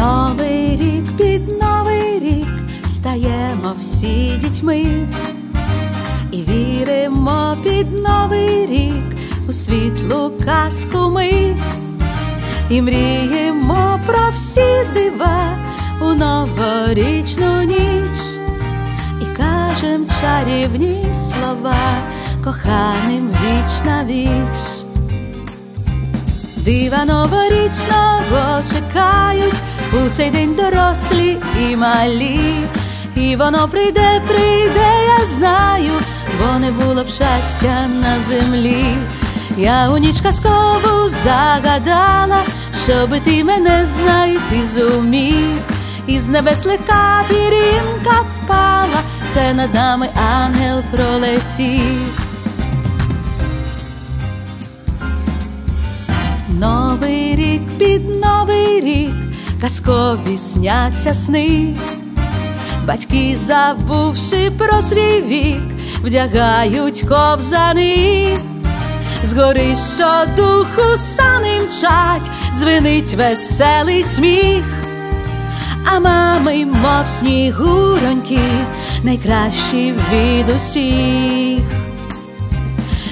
Новий рік під новий рік стаємо всі дітьми і віримо під новий рік у світлу казку ми і мріємо про всі дива у новорічну ніч і кажем чарівні слова коханим віч на віч. Дива новорічного чекають у цей день дорослі і малі, і воно прийде, прийде, я знаю, бо не було б щастя на землі. Я у ніч казкову загадала, щоби ти мене знайти зумів, із небес легка пірінка впала, це над нами ангел пролетів. Новий рік під новий рік, казкові сняться сни, батьки, забувши про свій вік, вдягають ковзани, згори духу сани мчать, дзвенить веселий сміх, а мами, мов снігуроньки, найкращі від усіх.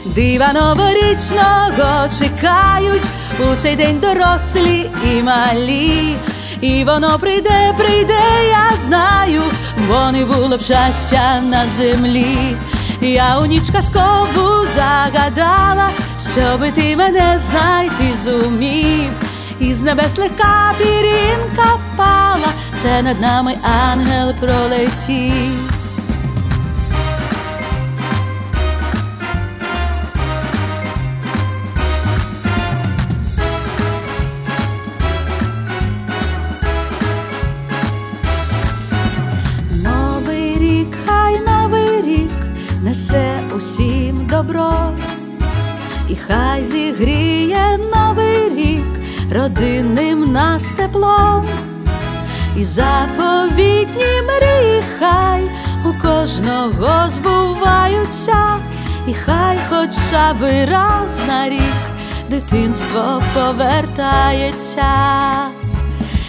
Дива новорічного чекають у цей день дорослі і малі, і воно прийде, прийде, я знаю, бо не було б щастя на землі. Я у ніч казкову загадала, щоби ти мене знайти зумів, із небес легка пірінка впала, це над нами ангел пролетів. Добро, і хай зігріє новий рік родинним нас теплом, і заповітні мрії хай у кожного збуваються, і хай хоча би раз на рік дитинство повертається.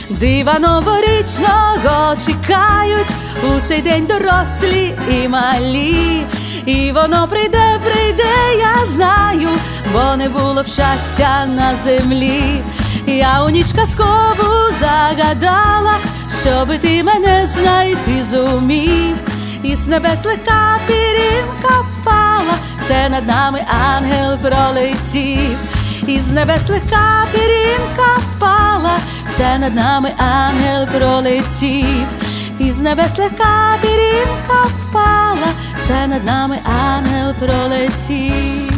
Дива новорічного чекають у цей день дорослі і малі, і воно прийде, прийде, я знаю, бо не було б щастя на землі. Я у ніч казкову загадала, щоби ти мене знайти зумів, із небес легка пірінка впала, це над нами ангел пролетів, із небес легка пірінка впала це над нами ангел пролетів, із небес легка пірінка впала, це над нами ангел пролетів.